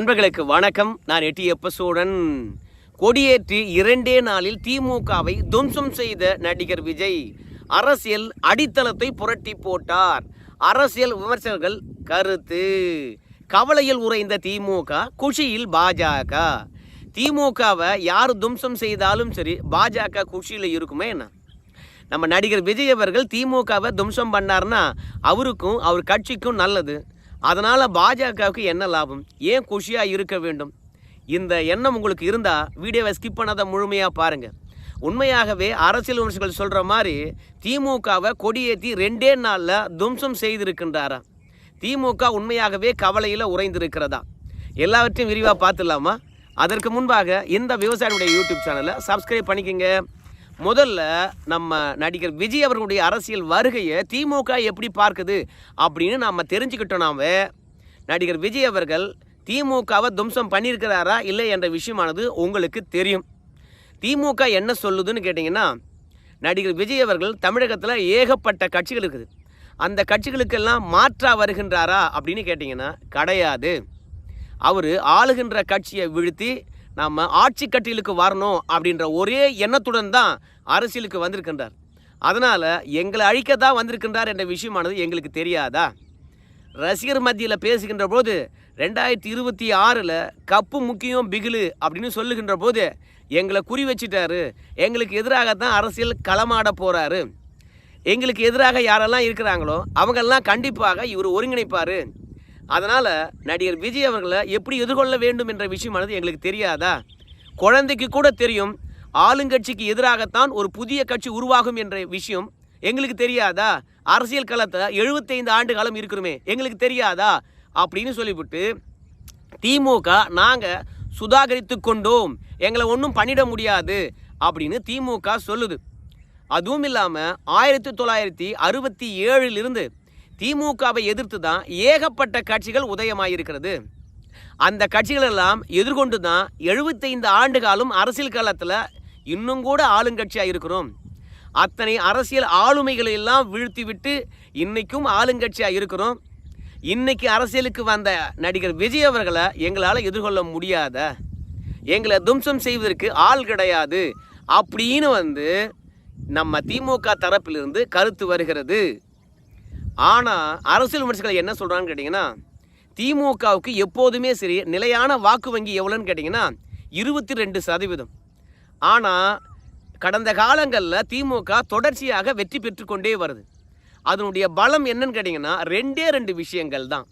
நண்பர்களுக்கு வணக்கம். நான் எட்டி எப்பசூடன் கொடியேற்றி இரண்டே நாளில் திமுகவை தும்சம் செய்த நடிகர் விஜய் அரசியல் அடித்தளத்தை புரட்டி போட்டார். அரசியல் விமர்சகர்கள் கருத்து. கவலையில் உறைந்த திமுக குஷியில் பாஜக திமுகவை யார் துவம்சம் செய்தாலும் சரி பாஜக குஷியில் இருக்குமே என்ன? நம்ம நடிகர் விஜய் அவர்கள் திமுகவை துவம்சம் பண்ணார்னா அவருக்கும் அவர் கட்சிக்கும் நல்லது. அதனால் பாஜகவுக்கு என்ன லாபம்? ஏன் குஷியாக இருக்க வேண்டும்? இந்த எண்ணம் உங்களுக்கு இருந்தால் வீடியோவை ஸ்கிப் பண்ணாத முழுமையாக பாருங்கள் உண்மையாகவே அரசியல் விமர்சகர்கள் சொல்கிற மாதிரி திமுகவை கொடியேற்றி ரெண்டே நாளில் துவம்சம் செய்திருக்கின்றாரா? திமுக உண்மையாகவே கவலையில் உறைந்திருக்கிறதா? எல்லாவற்றையும் விரிவாக பார்த்துடலாமா? அதற்கு முன்பாக இந்த விவசாயியுடைய யூடியூப் சேனலை சப்ஸ்கிரைப் பண்ணிக்கோங்க. முதல்ல நம்ம நடிகர் விஜய் அவர்களுடைய அரசியல் வருகையை திமுக எப்படி பார்க்குது அப்படின்னு நாம் தெரிஞ்சுக்கிட்டோம்னாவே நடிகர் விஜய் அவர்கள் திமுகவை தும்சம் பண்ணியிருக்கிறாரா இல்லை என்ற விஷயமானது உங்களுக்கு தெரியும். திமுக என்ன சொல்லுதுன்னு கேட்டிங்கன்னா நடிகர் விஜய் அவர்கள் தமிழகத்தில் ஏகப்பட்ட கட்சிகள் இருக்குது. அந்த கட்சிகளுக்கெல்லாம் மாற்றா வருகின்றாரா அப்படின்னு கேட்டிங்கன்னா கிடையாது. அவர் ஆளுகின்ற கட்சியை வீழ்த்தி நாம் ஆட்சி கட்டிலுக்கு வரணும் அப்படின்ற ஒரே எண்ணத்துடன் தான் அரசியலுக்கு வந்திருக்கின்றார். அதனால் எங்களை அழிக்க தான் வந்திருக்கின்றார் என்ற விஷயமானது எங்களுக்கு தெரியாதா? ரசிகர் மத்தியில் பேசுகின்ற போது ரெண்டாயிரத்தி இருபத்தி ஆறில் கப்பு முக்கியம் பிகிலு அப்படின்னு சொல்லுகின்ற போது எங்களை குறி வச்சிட்டாரு. எங்களுக்கு எதிராக தான் அரசியல் களமாட போகிறாரு எங்களுக்கு எதிராக யாரெல்லாம் இருக்கிறாங்களோ அவங்கெல்லாம் கண்டிப்பாக இவர் ஒருங்கிணைப்பார். அதனால் நடிகர் விஜய் அவர்களை எப்படி எதிர்கொள்ள வேண்டும் என்ற விஷயமானது எங்களுக்கு தெரியாதா? குழந்தைக்கு கூட தெரியும். ஆளுங்கட்சிக்கு எதிராகத்தான் ஒரு புதிய கட்சி உருவாகும் என்ற விஷயம் எங்களுக்கு தெரியாதா? அரசியல் களத்தை எழுபத்தைந்து ஆண்டு காலம் இருக்கிறோமே எங்களுக்கு தெரியாதா? அப்படின்னு சொல்லிவிட்டு திமுக நாங்கள் சுதாகரித்து கொண்டோம். எங்களை ஒன்றும் பண்ணிட முடியாது அப்படின்னு திமுக சொல்லுது. அதுவும் இல்லாமல் ஆயிரத்தி தொள்ளாயிரத்தி அறுபத்தி ஏழிலிருந்து திமுகவை எதிர்த்து தான் ஏகப்பட்ட கட்சிகள் உதயமாயிருக்கிறது. அந்த கட்சிகள் எல்லாம் எதிர்கொண்டு தான் எழுபத்தைந்து ஆண்டு காலம் அரசியல் காலத்தில் இன்னும் கூட ஆளுங்கட்சியாக இருக்கிறோம் அத்தனை அரசியல் ஆளுமைகளை எல்லாம் வீழ்த்திவிட்டு இன்னைக்கும் ஆளுங்கட்சியாக இருக்கிறோம் இன்னைக்கு அரசியலுக்கு வந்த நடிகர் விஜய் அவர்களை எங்களால் எதிர்கொள்ள முடியாத எங்களை தும்சம் செய்வதற்கு ஆள் கிடையாது அப்படின்னு வந்து நம்ம திமுக தரப்பிலிருந்து கருத்து வருகிறது. ஆனால் அரசியல் விமர்சகர்கள் என்ன சொல்கிறான்னு கேட்டிங்கன்னா திமுகவுக்கு எப்போதுமே சரி நிலையான வாக்கு வங்கி எவ்வளோன்னு கேட்டிங்கன்னா இருபத்தி ரெண்டு சதவீதம். ஆனால் கடந்த காலங்களில் திமுக தொடர்ச்சியாக வெற்றி பெற்றுக்கொண்டே வருது. அதனுடைய பலம் என்னன்னு கேட்டிங்கன்னா ரெண்டே ரெண்டு விஷயங்கள் தான்.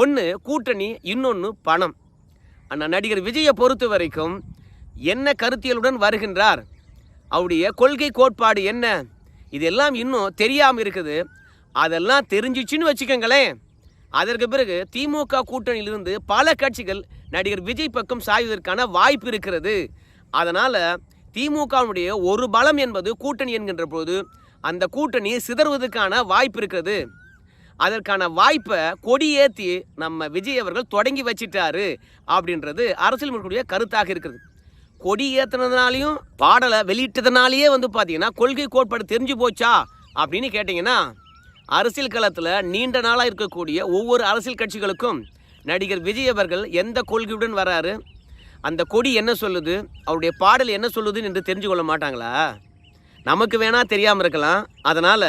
ஒன்று கூட்டணி இன்னொன்று பணம். ஆனால் நடிகர் விஜயை பொறுத்த வரைக்கும் என்ன கருத்தியலுடன் வருகின்றார்? அவருடைய கொள்கை கோட்பாடு என்ன? இதெல்லாம் இன்னும் தெரியாமல் இருக்குது. அதெல்லாம் தெரிஞ்சிச்சுன்னு வச்சுக்கோங்களேன். அதற்கு பிறகு திமுக கூட்டணியிலிருந்து பல கட்சிகள் நடிகர் விஜய் பக்கம் சாய்வதற்கான வாய்ப்பு இருக்கிறது. அதனால் திமுகவுடைய ஒரு பலம் என்பது கூட்டணி என்கின்ற போது அந்த கூட்டணி சிதறுவதற்கான வாய்ப்பு இருக்கிறது. அதற்கான வாய்ப்பை கொடியேற்றி நம்ம விஜய் அவர்கள் தொடங்கி வச்சிட்டாரு அப்படின்றது அரசியல் மக்களுடைய கருத்தாக இருக்குது கொடி ஏற்றுனதுனாலையும் பாடலை வெளியிட்டதுனாலேயே வந்து பார்த்தீங்கன்னா கொள்கை கோட்பாடு தெரிஞ்சு போச்சா அப்படின்னு கேட்டிங்கன்னா அரசியல் களத்தில் நீண்ட நாளாக இருக்கக்கூடிய ஒவ்வொரு அரசியல் கட்சிகளுக்கும் நடிகர் விஜய் அவர்கள் எந்த கொள்கையுடன் வராரு? அந்த கொடி என்ன சொல்லுது? அவருடைய பாடல் என்ன சொல்லுதுன்னு என்று தெரிஞ்சு கொள்ள மாட்டாங்களா? நமக்கு வேணா தெரியாமல் இருக்கலாம். அதனால்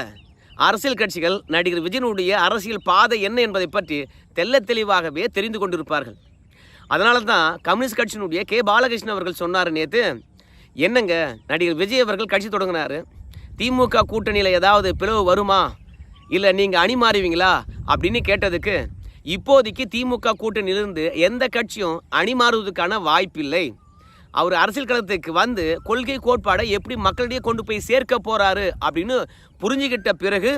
அரசியல் கட்சிகள் நடிகர் விஜயனுடைய அரசியல் பாதை என்ன என்பதை பற்றி தெல்ல தெளிவாகவே தெரிந்து கொண்டிருப்பார்கள். அதனால தான் கம்யூனிஸ்ட் கட்சியினுடைய கே. பாலகிருஷ்ணன் அவர்கள் சொன்னார் நேற்று என்னங்க நடிகர் விஜய் அவர்கள் கட்சி தொடங்கினார்? திமுக கூட்டணியில் ஏதாவது பிளவு வருமா? இல்லை நீங்கள் அணி மாறுவீங்களா அப்படின்னு கேட்டதுக்கு இப்போதைக்கு திமுக கூட்டணியிலிருந்து எந்த கட்சியும் அணி மாறுவதற்கான வாய்ப்பில்லை. அவர் அரசியல் களத்துக்கு வந்து கொள்கை கோட்பாடை எப்படி மக்களிடையே கொண்டு போய் சேர்க்க போகிறாரு அப்படின்னு புரிஞ்சுக்கிட்ட பிறகு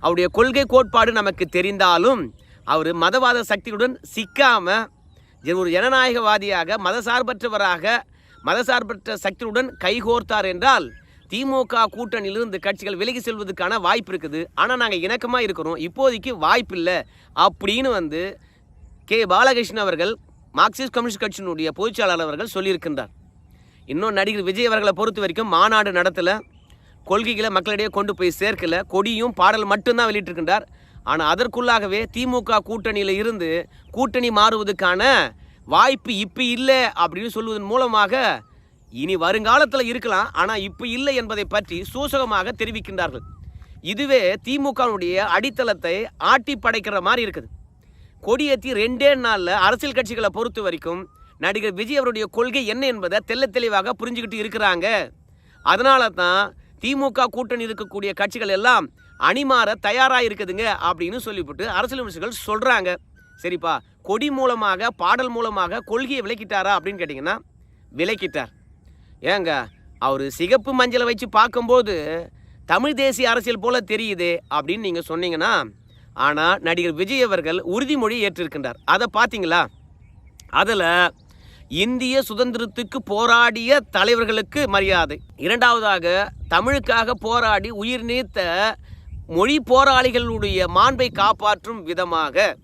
அவருடைய கொள்கை கோட்பாடு நமக்கு தெரிந்தாலும் அவர் மதவாத சக்தியுடன் சிக்காமல் ஒரு ஜனநாயகவாதியாக மதசார்பற்றவராக மதசார்பற்ற சக்தியுடன் கைகோர்த்தார் என்றால் திமுக கூட்டணியிலிருந்து கட்சிகள் விலகி செல்வதற்கான வாய்ப்பு இருக்குது. ஆனால் நாங்கள் இணக்கமாக இருக்கிறோம். இப்போதைக்கு வாய்ப்பு இல்லை. அப்படின்னு வந்து கே. பாலகிருஷ்ணன் அவர்கள் மார்க்சிஸ்ட் கம்யூனிஸ்ட் கட்சியினுடைய பொதுச்செயலாளர் அவர்கள் சொல்லியிருக்கின்றார். இன்னும் நடிகர் விஜய் அவர்களை பொறுத்த வரைக்கும் மாநாடு நடத்தலை. கொள்கைகளை மக்களிடையே கொண்டு போய் சேர்க்கல. கொடியும் பாடல் மட்டும்தான் வெளியிட்டிருக்கின்றார். ஆனால் அதற்குள்ளாகவே திமுக கூட்டணியில் இருந்து கூட்டணி மாறுவதற்கான வாய்ப்பு இப்போ இல்லை அப்படின்னு சொல்வதன் மூலமாக இனி வருங்காலத்தில் இருக்கலாம் ஆனால் இப்போ இல்லை என்பதை பற்றி சூசகமாக தெரிவிக்கின்றார்கள். இதுவே திமுகவுடைய அடித்தளத்தை ஆட்டி படைக்கிற மாதிரி இருக்குது. கொடியேற்றி ரெண்டே நாளில் அரசியல் கட்சிகளை பொறுத்த வரைக்கும் நடிகர் விஜய் அவருடைய கொள்கை என்ன என்பதை தெல்ல தெளிவாக புரிஞ்சுக்கிட்டு இருக்கிறாங்க. அதனால தான் திமுக கூட்டணி இருக்கக்கூடிய கட்சிகள் எல்லாம் அணிமாற தயாராக இருக்குதுங்க அப்படின்னு சொல்லிவிட்டு அரசியல் விமர்சகர்கள் சொல்கிறாங்க சரிப்பா கொடி மூலமாக பாடல் மூலமாக கொள்கையை விளக்கிட்டாரா அப்படின்னு கேட்டிங்கன்னா விளக்கிட்டார். ஏங்க அவர் சிகப்பு மஞ்சளை வச்சு பார்க்கும்போது தமிழ் தேசிய அரசியல் போல தெரியுது அப்படின்னு நீங்கள் சொன்னீங்கன்னா ஆனால் நடிகர் விஜய் அவர்கள் உறுதிமொழி ஏற்றிருக்கின்றார். அதை பார்த்தீங்களா? அதில் இந்திய சுதந்திரத்துக்கு போராடிய தலைவர்களுக்கு மரியாதை. இரண்டாவதாக தமிழுக்காக போராடி உயிர் நீத்த மொழி போராளிகளுடைய மாண்பை காப்பாற்றும் விதமாக.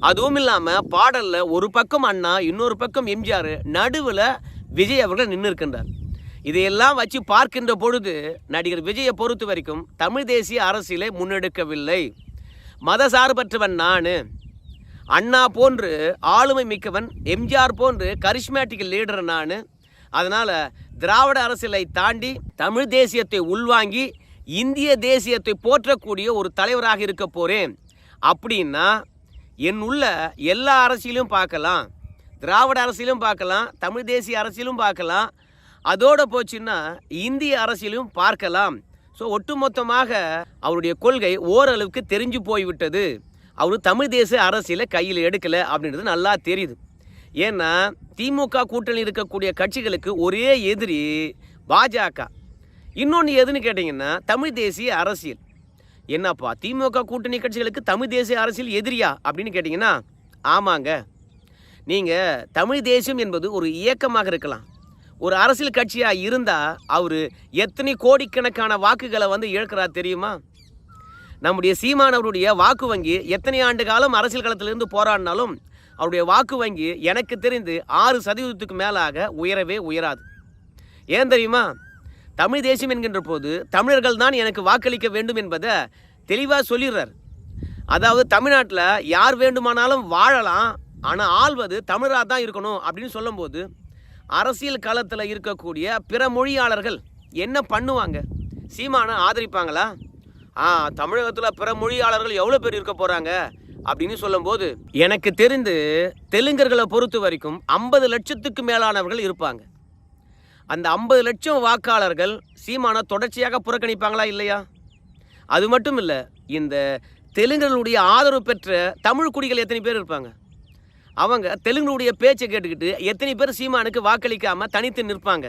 அதுவும் இல்லாமல் பாடலில் ஒரு பக்கம் அண்ணா இன்னொரு பக்கம் எம்ஜிஆர் நடுவில் விஜய் அவர்கள் நின்று இருக்கின்றார் இதையெல்லாம் வச்சு பார்க்கின்ற பொழுது நடிகர் விஜயை பொறுத்த வரைக்கும் தமிழ் தேசிய அரசியலை முன்னெடுக்கவில்லை. மதசார்பற்றவன் நான். அண்ணா போன்று ஆளுமை மிக்கவன் எம்ஜிஆர் போன்று கரிஷ்மேட்டிக் லீடர் நான். அதனால் திராவிட அரசியலை தாண்டி தமிழ் தேசியத்தை உள்வாங்கி இந்திய தேசியத்தை போற்றக்கூடிய ஒரு தலைவராக இருக்க போகிறேன் அப்படின்னா என் உள்ள எல்லா அரசியலையும் பார்க்கலாம். திராவிட அரசியலும் பார்க்கலாம் தமிழ் தேசிய அரசியலும் பார்க்கலாம். அதோடு போச்சுன்னா இந்திய அரசியலும் பார்க்கலாம். ஸோ ஒட்டுமொத்தமாக அவருடைய கொள்கை ஓரளவுக்கு தெரிஞ்சு போய்விட்டது. அவர் தமிழ் தேச அரசியலை கையில் எடுக்கலை அப்படின்றது நல்லா தெரியுது. ஏன்னா திமுக கூட்டணி இருக்கக்கூடிய கட்சிகளுக்கு ஒரே எதிரி பாஜக. இன்னொன்று எதுன்னு கேட்டிங்கன்னா தமிழ் தேசிய அரசியல். என்னப்பா திமுக கூட்டணி கட்சிகளுக்கு தமிழ் தேசிய அரசியல் எதிரியா அப்படின்னு கேட்டிங்கன்னா ஆமாங்க. நீங்கள் தமிழ் தேசியம் என்பது ஒரு இயக்கமாக இருக்கலாம். ஒரு அரசியல் கட்சியாக இருந்தால் அவர் எத்தனை கோடிக்கணக்கான வாக்குகளை வந்து இழக்கிறார் தெரியுமா? நம்முடைய சீமானவருடைய வாக்கு வங்கி எத்தனை ஆண்டு காலம் அரசியல் களத்திலிருந்து போராடினாலும் அவருடைய வாக்கு வங்கி எனக்கு தெரிந்து ஆறு சதவீதத்துக்கு மேலாக உயரவே உயராது. ஏன் தெரியுமா? தமிழ் தேசியம் என்கின்ற போது தமிழர்கள் தான் எனக்கு வாக்களிக்க வேண்டும் என்பதை தெளிவாக சொல்லிடுறார். அதாவது தமிழ்நாட்டில் யார் வேண்டுமானாலும் வாழலாம் ஆனால் ஆள்வது தமிழராக தான் இருக்கணும் அப்படின்னு சொல்லும்போது அரசியல் களத்தில் இருக்கக்கூடிய பிற மொழியாளர்கள் என்ன பண்ணுவாங்க? சீமானை ஆதரிப்பாங்களா? ஆ தமிழகத்தில் பிற மொழியாளர்கள் எவ்வளோ பேர் இருக்க போகிறாங்க அப்படின்னு சொல்லும்போது எனக்கு தெரிந்து தெலுங்கர்களை பொறுத்த வரைக்கும் ஐம்பது லட்சத்துக்கு மேலானவர்கள் இருப்பாங்க. அந்த ஐம்பது லட்சம் வாக்காளர்கள் சீமானை தொடர்ச்சியாக புறக்கணிப்பாங்களா இல்லையா? அது மட்டும் இல்லை இந்த தெலுங்கர்களுடைய ஆதரவு பெற்ற தமிழ் குடிகள் எத்தனை பேர் இருப்பாங்க? அவங்க தெலுங்குடைய பேச்சை கேட்டுக்கிட்டு எத்தனை பேர் சீமானுக்கு வாக்களிக்காமல் தனித்து நிற்பாங்க.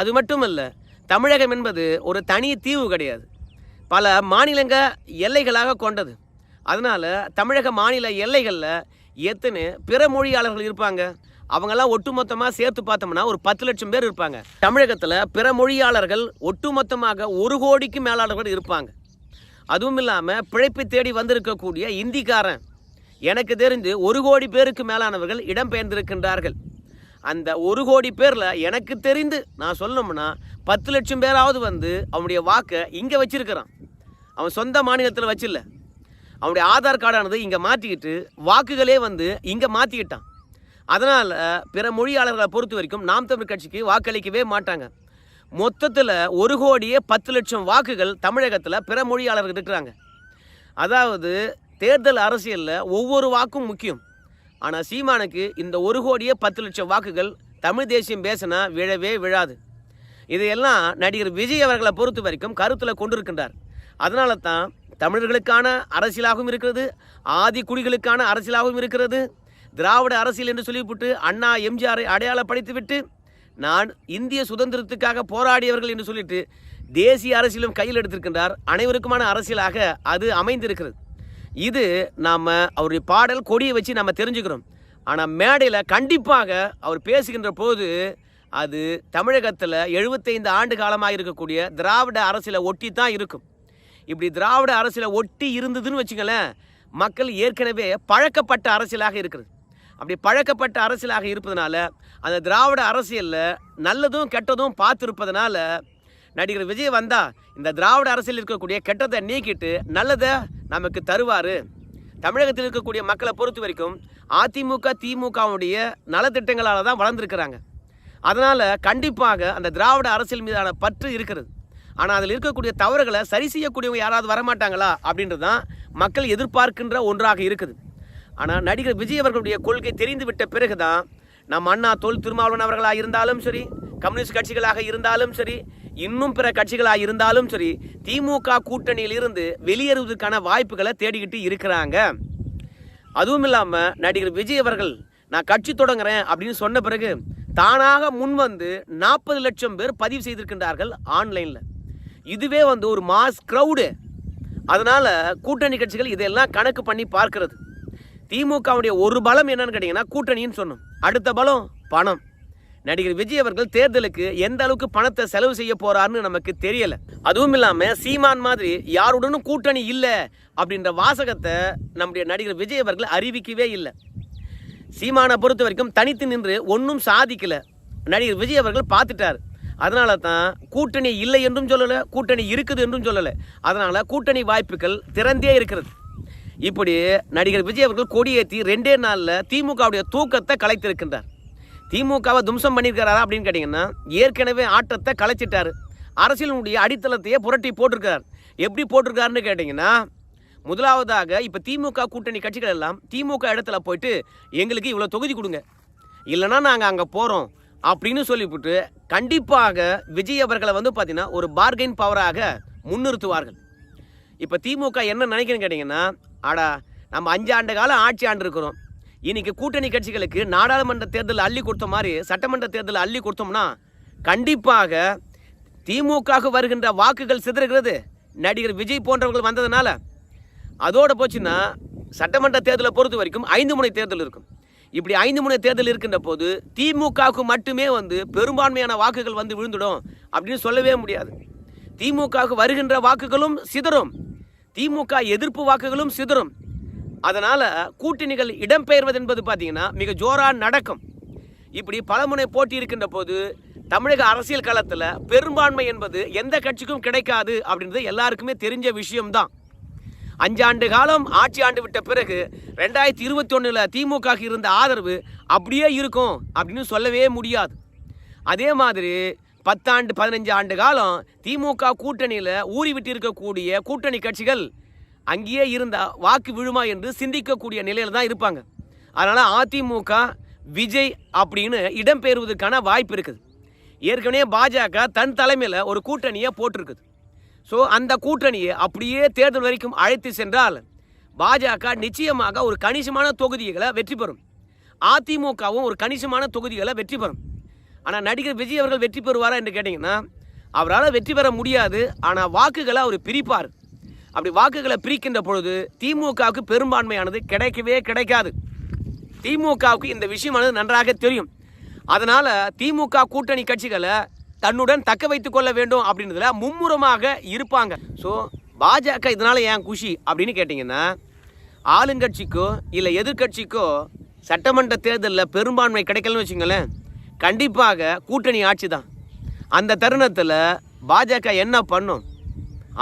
அது மட்டும் இல்லை தமிழகம் என்பது ஒரு தனி தீவு கிடையாது. பல மாநிலங்க எல்லைகளாக கொண்டது. அதனால் தமிழக மாநில எல்லைகளில் எத்தனை பிற மொழியாளர்கள் இருப்பாங்க அவங்கெல்லாம் ஒட்டுமொத்தமாக சேர்த்து பார்த்தோம்னா ஒரு பத்து லட்சம் பேர் இருப்பாங்க. தமிழகத்தில் பிற மொழியாளர்கள் ஒட்டுமொத்தமாக ஒரு கோடிக்கு மேலாளர்கள் இருப்பாங்க. அதுவும் இல்லாமல் பிழைப்பை தேடி வந்திருக்கக்கூடிய இந்திக்காரன் எனக்கு தெரிந்து ஒரு கோடி பேருக்கு மேலானவர்கள் இடம்பெயர்ந்திருக்கின்றார்கள் அந்த ஒரு கோடி பேரில் எனக்கு தெரிந்து நான் சொல்லணும்னா பத்து லட்சம் பேராவது வந்து அவனுடைய வாக்கை இங்கே வச்சிருக்கிறான். அவன் சொந்த மாநிலத்தில் வச்சில்ல. அவனுடைய ஆதார் கார்டானது இங்கே மாற்றிக்கிட்டு வாக்குகளே வந்து இங்கே மாற்றிக்கிட்டான் அதனால் பிற மொழியாளர்களை பொறுத்த வரைக்கும் நாம் தமிழ் கட்சிக்கு வாக்களிக்கவே மாட்டாங்க. மொத்தத்தில் ஒரு கோடியே பத்து லட்சம் வாக்குகள் தமிழகத்தில் பிற மொழியாளர்கள் இருக்கிறாங்க. அதாவது தேர்தல் அரசியலில் ஒவ்வொரு வாக்கும் முக்கியம். ஆனால் சீமானுக்கு இந்த ஒரு கோடியே பத்து லட்சம் வாக்குகள் தமிழ் தேசியம் பேசினா விழவே விழாது. இதையெல்லாம் நடிகர் விஜய் அவர்களை பொறுத்த வரைக்கும் கருத்தில் கொண்டிருக்கின்றார். அதனால தான் தமிழர்களுக்கான அரசியலாகவும் இருக்கிறது ஆதி குடிகளுக்கான அரசியலாகவும் இருக்கிறது. திராவிட அரசியல் என்று சொல்லிவிட்டு அண்ணா எம்ஜிஆரை அடையாளப்படுத்திவிட்டு நான் இந்திய சுதந்திரத்துக்காக போராடியவர்கள் என்று சொல்லிட்டு தேசிய அரசியலும் கையில் எடுத்திருக்கின்றார். அனைவருக்குமான அரசியலாக அது அமைந்திருக்கிறது. இது நாம் அவருடைய பாடல் கொடியை வச்சு நம்ம தெரிஞ்சுக்கிறோம். ஆனால் மேடையில் கண்டிப்பாக அவர் பேசுகின்ற போது அது தமிழகத்தில் எழுபத்தைந்து ஆண்டு காலமாக இருக்கக்கூடிய திராவிட அரசியலை ஒட்டி தான் இருக்கும். இப்படி திராவிட அரசியலை ஒட்டி இருந்ததுன்னு வச்சுங்களேன் மக்கள் ஏற்கனவே பழக்கப்பட்ட அரசியலாக இருக்கிறது. அப்படி பழக்கப்பட்ட அரசியலாக இருப்பதனால அந்த திராவிட அரசியலில் நல்லதும் கெட்டதும் பார்த்துருப்பதனால நடிகர் விஜய் வந்தா இந்த திராவிட அரசியல் இருக்கக்கூடிய கெட்டதை நீக்கிட்டு நல்லதை நமக்கு தருவார். தமிழகத்தில் இருக்கக்கூடிய மக்களை பொறுத்த வரைக்கும் அதிமுக திமுகவுடைய நலத்திட்டங்களால் தான் வளர்ந்துருக்கிறாங்க. அதனால் கண்டிப்பாக அந்த திராவிட அரசியல் மீதான பற்று இருக்கிறது. ஆனால் அதில் இருக்கக்கூடிய தவறுகளை சரி செய்யக்கூடியவங்க யாராவது வரமாட்டாங்களா அப்படின்றது தான் மக்கள் எதிர்பார்க்கின்ற ஒன்றாக இருக்குது. ஆனால் நடிகர் விஜய் அவர்களுடைய கொள்கை தெரிந்துவிட்ட பிறகு தான் நம் அண்ணா தொல் திருமாவளவன் அவர்களாக இருந்தாலும் சரி கம்யூனிஸ்ட் கட்சிகளாக இருந்தாலும் சரி இன்னும் பிற கட்சிகளாக இருந்தாலும் சரி திமுக கூட்டணியில் இருந்து வெளியேறுவதற்கான வாய்ப்புகளை தேடிக்கிட்டு இருக்கிறாங்க. அதுவும் இல்லாமல் நடிகர் விஜய் அவர்கள் நான் கட்சி தொடங்குறேன் அப்படின்னு சொன்ன பிறகு தானாக முன் வந்து நாற்பது லட்சம் பேர் பதிவு செய்திருக்கின்றார்கள் ஆன்லைனில். இதுவே வந்து ஒரு மாஸ் க்ரௌடு. அதனால் கூட்டணி கட்சிகள் இதெல்லாம் கணக்கு பண்ணி பார்க்கிறது. திமுகவுடைய ஒரு பலம் என்னன்னு கேட்டிங்கன்னா கூட்டணின்னு சொன்னோம். அடுத்த பலம் பணம். நடிகர் விஜய் அவர்கள் தேர்தலுக்கு எந்த அளவுக்கு பணத்தை செலவு செய்ய போறாருன்னு நமக்கு தெரியல. அதுவும் இல்லாம சீமான் மாதிரி யாருடனும் கூட்டணி இல்லை அப்படின்ற வாசகத்தை நம்முடைய நடிகர் விஜய் அவர்கள் அறிவிக்கவே இல்லை. சீமானை பொறுத்த வரைக்கும் தனித்து நின்று ஒன்றும் சாதிக்கல. நடிகர் விஜய் அவர்கள் பார்த்துட்டார். அதனால தான் கூட்டணி இல்லை என்றும் சொல்லலை கூட்டணி இருக்குது என்றும் சொல்லலை. அதனால் கூட்டணி வாய்ப்புகள் திறந்தே இருக்கிறது. இப்படி நடிகர் விஜய் அவர்கள் கொடியேற்றி ரெண்டே நாளில் திமுகவுடைய தூக்கத்தை கலைத்திருக்கின்றார். திமுகவை தும்சம் பண்ணியிருக்காரா அப்படின்னு கேட்டிங்கன்னா ஏற்கனவே ஆட்டத்தை கலைச்சிட்டார். அரசியலினுடைய அடித்தளத்தையே புரட்டி போட்டிருக்கார் எப்படி போட்டிருக்காருன்னு கேட்டிங்கன்னா முதலாவதாக இப்போ திமுக கூட்டணி கட்சிகள் எல்லாம் திமுக இடத்துல போயிட்டு எங்களுக்கு இவ்வளோ தொகுதி கொடுங்க. இல்லைன்னா நாங்கள் அங்கே போகிறோம் அப்படின்னு சொல்லிவிட்டு கண்டிப்பாக விஜய் அவர்களை வந்து பார்த்தீங்கன்னா ஒரு பார்கெயின் பவராக முன்னிறுத்துவார்கள். இப்போ திமுக என்ன நினைக்கிறேன்னு கேட்டிங்கன்னா ஆடா நம்ம அஞ்சு ஆண்டு காலம் ஆட்சி ஆண்டு இருக்கிறோம். இன்னைக்கு கூட்டணி கட்சிகளுக்கு நாடாளுமன்ற தேர்தல் அள்ளி கொடுத்த மாதிரி சட்டமன்ற தேர்தல் அள்ளி கொடுத்தோம்னா கண்டிப்பாக திமுகவுக்கு வருகின்ற வாக்குகள் சிதறுகிறது. நடிகர் விஜய் போன்றவர்கள் வந்ததுனால அதோட போச்சுன்னா சட்டமன்ற தேர்தலை பொறுத்த வரைக்கும் ஐந்து முனை தேர்தல் இருக்கும். இப்படி ஐந்து முனை தேர்தல் இருக்கின்ற போது திமுகவுக்கு மட்டுமே வந்து பெரும்பான்மையான வாக்குகள் வந்து விழுந்துடும் அப்படின்னு சொல்லவே முடியாது. திமுகவுக்கு வருகின்ற வாக்குகளும் சிதறும். திமுக எதிர்ப்பு வாக்குகளும் சிதறும். அதனால் கூட்டணிகள் இடம்பெயர்வது என்பது பார்த்தீங்கன்னா மிக ஜோராக நடக்கும். இப்படி பலமுனை போட்டி இருக்கின்ற போது தமிழக அரசியல் களத்தில் பெரும்பான்மை என்பது எந்த கட்சிக்கும் கிடைக்காது அப்படின்றது எல்லாருக்குமே தெரிஞ்ச விஷயம்தான். அஞ்சாண்டு காலம் ஆட்சி ஆண்டு விட்ட பிறகு ரெண்டாயிரத்தி இருபத்தி ஒன்றில் திமுக இருந்த ஆதரவு அப்படியே இருக்கும் அப்படின்னு சொல்லவே முடியாது. அதே மாதிரி பத்தாண்டு பதினஞ்சு ஆண்டு காலம் திமுக கூட்டணியில் ஊறி விட்டு இருக்கக்கூடிய கூட்டணி கட்சிகள் அங்கேயே இருந்தால் வாக்கு விழுமா என்று சிந்திக்கக்கூடிய நிலையில் தான் இருப்பாங்க. அதனால் அதிமுக விஜய் அப்படின்னு இடம்பெறுவதற்கான வாய்ப்பு இருக்குது. ஏற்கனவே பாஜக தன் தலைமையில் ஒரு கூட்டணியை போட்டிருக்குது. ஸோ அந்த கூட்டணியை அப்படியே தேர்தல் வரைக்கும் அழைத்து சென்றால் பாஜக நிச்சயமாக ஒரு கணிசமான தொகுதிகளை வெற்றி பெறும். அதிமுகவும் ஒரு கணிசமான தொகுதிகளை வெற்றி பெறும். ஆனால் நடிகர் விஜய் அவர்கள் வெற்றி பெறுவாரா என்று கேட்டிங்கன்னா அவரால் வெற்றி பெற முடியாது. ஆனால் வாக்குகளை அவர் பிரிப்பார். அப்படி வாக்குகளை பிரிக்கின்ற பொழுது திமுகவுக்கு பெரும்பான்மையானது கிடைக்கவே கிடைக்காது. திமுகவுக்கு இந்த விஷயமானது நன்றாக தெரியும். அதனால் திமுக கூட்டணி கட்சிகளை தன்னுடன் தக்க வைத்து கொள்ள வேண்டும் அப்படின்றதுல மும்முரமாக இருப்பாங்க. ஸோ பாஜக இதனால் ஏன் குஷி அப்படின்னு கேட்டிங்கன்னா ஆளுங்கட்சிக்கோ இல்லை எதிர்க்கட்சிக்கோ சட்டமன்ற தேர்தலில் பெரும்பான்மை கிடைக்கலன்னு வச்சுங்களேன் கண்டிப்பாக கூட்டணி ஆட்சி தான். அந்த தருணத்தில் பாஜக என்ன பண்ணும்?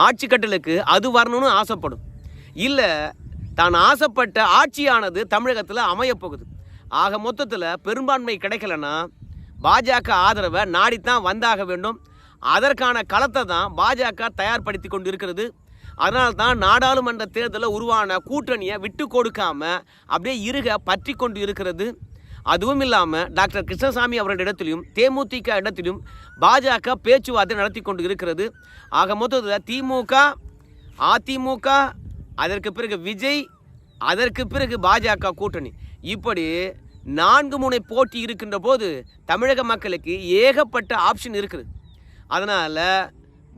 ஆட்சி கட்டலுக்கு அது வரணும்னு ஆசைப்படும். இல்லை தான் ஆசைப்பட்ட ஆட்சியானது தமிழகத்தில் அமையப்போகுது ஆக மொத்தத்தில் பெரும்பான்மை கிடைக்கலன்னா பாஜக ஆதரவை நாடித்தான் வந்தாக வேண்டும். அதற்கான களத்தை தான் பாஜக தயார்படுத்தி கொண்டு இருக்கிறது அதனால தான் நாடாளுமன்ற தேர்தலில் உருவான கூட்டணியை விட்டு கொடுக்காம அப்படியே இருக பற்றி கொண்டு இருக்கிறது அதுவும் இல்லாமல் டாக்டர் கிருஷ்ணசாமி அவருடைய இடத்திலும் தேமுதிக இடத்திலும் பாஜக பேச்சுவார்த்தை நடத்தி கொண்டு இருக்கிறது. ஆக மொத்தத்தில் திமுக அதிமுக அதற்கு பிறகு விஜய் அதற்கு பிறகு பாஜக கூட்டணி. இப்படி நான்கு முனை போட்டி இருக்கின்ற போது தமிழக மக்களுக்கு ஏகப்பட்ட ஆப்ஷன் இருக்குது. அதனால்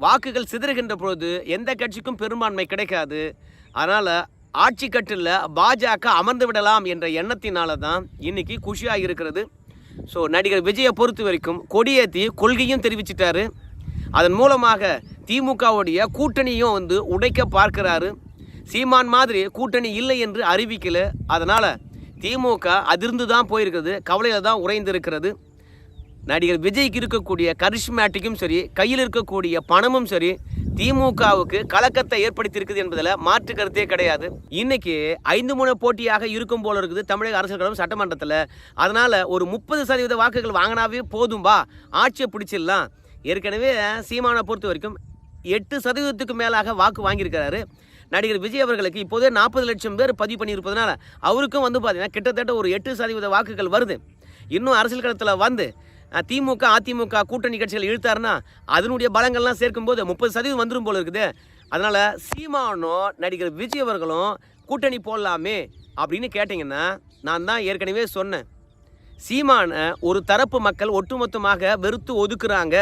வாக்குகள் சிதறுகின்ற பொழுது எந்த கட்சிக்கும் பெரும்பான்மை கிடைக்காது. அதனால் ஆட்சி கட்டில் பாஜக அமர்ந்து விடலாம் என்ற எண்ணத்தினால தான் இன்னைக்கு குஷியாக இருக்கிறது. ஸோ நடிகர் விஜயை பொறுத்த வரைக்கும் கொடியேற்றி கொள்கையும் தெரிவிச்சிட்டாரு. அதன் மூலமாக திமுகவுடைய கூட்டணியும் வந்து உடைக்க பார்க்கிறாரு. சீமான் மாதிரி கூட்டணி இல்லை என்று அறிவிக்கல. அதனால் திமுக அதிர்ந்து தான் போயிருக்கிறது கவலையில் தான் உறைந்திருக்கிறது. நடிகர் விஜய்க்கு இருக்கக்கூடிய கரிஷ்மேட்டிக்கும் சரி கையில் இருக்கக்கூடிய பணமும் சரி திமுகவுக்கு கலக்கத்தை ஏற்படுத்தியிருக்குது என்பதில் மாற்று கருத்தே கிடையாது. இன்னைக்கு ஐந்து மூணு போட்டியாக இருக்கும் போல இருக்குது தமிழக அரசியல் கழகம் சட்டமன்றத்தில். அதனால் ஒரு முப்பது சதவீத வாக்குகள் வாங்கினாவே போதும்பா ஆட்சியை பிடிச்சிடலாம். ஏற்கனவே சீமானை பொறுத்த வரைக்கும் எட்டு சதவீதத்துக்கு மேலாக வாக்கு வாங்கியிருக்கிறாரு. நடிகர் விஜய் அவர்களுக்கு இப்போதே நாற்பது லட்சம் பேர் பதிவு பண்ணியிருப்பதனால அவருக்கும் வந்து பார்த்தீங்கன்னா கிட்டத்தட்ட ஒரு எட்டு சதவீத வாக்குகள் வருது. இன்னும் அரசியல் களத்தில் வந்து திமுக அதிமுக கூட்டணி கட்சிகள் இழுத்தாருன்னா அதனுடைய பலங்கள்லாம் சேர்க்கும்போது முப்பது சதவீதம் வந்துடும் போல இருக்குது. அதனால் சீமானும் நடிகர் விஜய் அவர்களும் கூட்டணி போடலாமே அப்படின்னு கேட்டிங்கன்னா நான் தான் ஏற்கனவே சொன்னேன். சீமானை ஒரு தரப்பு மக்கள் ஒட்டுமொத்தமாக வெறுத்து ஒதுக்குறாங்க.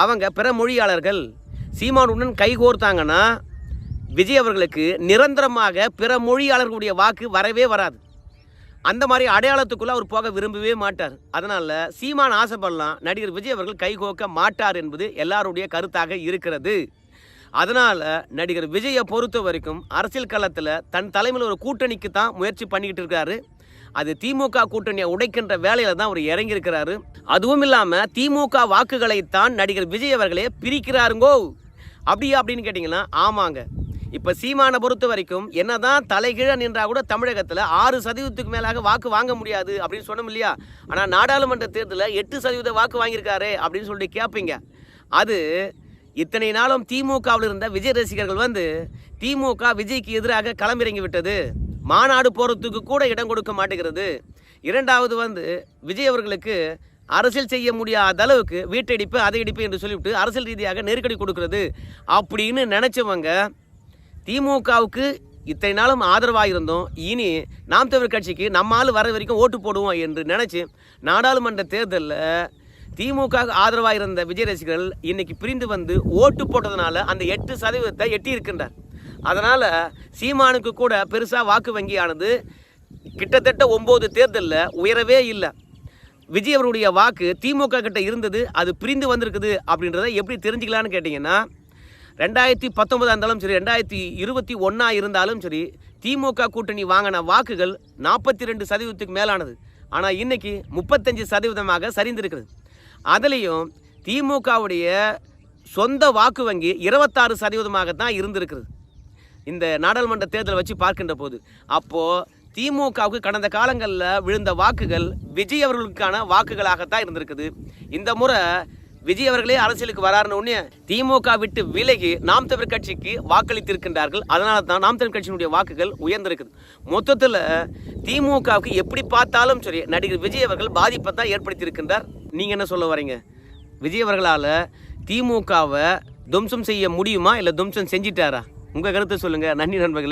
அவங்க பிற மொழியாளர்கள் சீமானுடன் கைகோர்த்தாங்கன்னா விஜய் அவர்களுக்கு நிரந்தரமாக பிற மொழியாளர்களுடைய வாக்கு வரவே வராது. அந்த மாதிரி அடையாளத்துக்குள்ள அவர் போக விரும்பவே மாட்டார். அதனால சீமான் ஆசைப்படலாம். நடிகர் விஜய் அவர்கள் கைகோக்க மாட்டார் என்பது எல்லாருடைய கருத்தாக இருக்கிறது. அதனால நடிகர் விஜயை பொறுத்த வரைக்கும் அரசியல் களத்தில் தன் தலைமையில் ஒரு கூட்டணிக்கு தான் முயற்சி பண்ணிக்கிட்டு இருக்காரு. அது திமுக கூட்டணியை உடைக்கின்ற வேலையில தான் அவர் இறங்கியிருக்கிறாரு. அதுவும் இல்லாமல் திமுக வாக்குகளைத்தான் நடிகர் விஜய் அவர்களே பிரிக்கிறாருங்கோ? அப்படியா அப்படின்னு கேட்டிங்கன்னா ஆமாங்க. இப்போ சீமானை பொறுத்த வரைக்கும் என்னதான் தலைகீழ நின்றா கூட தமிழகத்தில் ஆறு சதவீதத்துக்கு மேலாக வாக்கு வாங்க முடியாது அப்படின்னு சொன்னோம் இல்லையா? ஆனால் நாடாளுமன்ற தேர்தலில் எட்டு சதவீத வாக்கு வாங்கியிருக்காரு அப்படின்னு சொல்லிட்டு கேட்பீங்க அது இத்தனை நாளும் திமுகவில் இருந்த விஜய் ரசிகர்கள் வந்து திமுக விஜய்க்கு எதிராக களமிறங்கி விட்டது. மாநாடு போகிறதுக்கு கூட இடம் கொடுக்க மாட்டேங்கிறது. இரண்டாவது வந்து விஜய் அவர்களுக்கு அரசியல் செய்ய முடியாத அளவுக்கு வீட்டடிப்பு அதை இடிப்பு என்று சொல்லிவிட்டு அரசியல் ரீதியாக நெருக்கடி கொடுக்கிறது அப்படின்னு நினச்சவங்க திமுகவுக்கு இத்தனை நாளும் ஆதரவாக இருந்தோம் இனி நாம் தமிழ் கட்சிக்கு நம்மால் வர வரைக்கும் ஓட்டு போடுவோம் என்று நினச்சி நாடாளுமன்ற தேர்தலில் திமுக ஆதரவாக இருந்த விஜய் ரசிகர்கள் இன்னைக்கு பிரிந்து வந்து ஓட்டு போட்டதுனால அந்த எட்டு சதவீதத்தை எட்டி இருக்கின்றார். அதனால் சீமானுக்கு கூட பெருசாக வாக்கு வங்கியானது கிட்டத்தட்ட ஒம்பது தேர்தலில் உயரவே இல்லை. விஜய் அவருடைய வாக்கு திமுக கிட்ட இருந்தது அது பிரிந்து வந்திருக்குது அப்படின்றத எப்படி தெரிஞ்சுக்கலான்னு கேட்டிங்கன்னா ரெண்டாயிரத்தி பத்தொன்பதாக இருந்தாலும் சரி ரெண்டாயிரத்தி இருபத்தி ஒன்றா இருந்தாலும் சரி திமுக கூட்டணி வாங்கின வாக்குகள் நாற்பத்தி ரெண்டு சதவீதத்துக்கு மேலானது. ஆனால் இன்னைக்கு முப்பத்தஞ்சு சதவீதமாக சரிந்திருக்கிறது. அதுலேயும் திமுகவுடைய சொந்த வாக்கு வங்கி இருபத்தாறு சதவீதமாக தான் இருந்திருக்கிறது. இந்த நாடாளுமன்ற தேர்தலை வச்சு பார்க்கின்ற போது அப்போது திமுகவுக்கு கடந்த காலங்களில் விழுந்த வாக்குகள் விஜய் அவர்களுக்கான வாக்குகளாகத்தான் இருந்திருக்குது. இந்த முறை விஜய் அவர்களே அரசியலுக்கு வராருன்னு உடனே திமுக விட்டு விலகி நாம் தமிழ் கட்சிக்கு வாக்களித்திருக்கின்றார்கள். அதனால தான் நாம் தமிழ் கட்சியினுடைய வாக்குகள் உயர்ந்திருக்குது. மொத்தத்தில் திமுகவுக்கு எப்படி பார்த்தாலும் சரி நடிகர் விஜய் அவர்கள் பாதிப்பை தான் ஏற்படுத்தியிருக்கின்றார். நீங்கள் என்ன சொல்ல வரீங்க? விஜய் அவர்களால் திமுகவை துவம்சம் செய்ய முடியுமா? இல்லை துவம்சம் செஞ்சிட்டாரா? உங்கள் கருத்தை சொல்லுங்கள் நன்றி நண்பர்களே.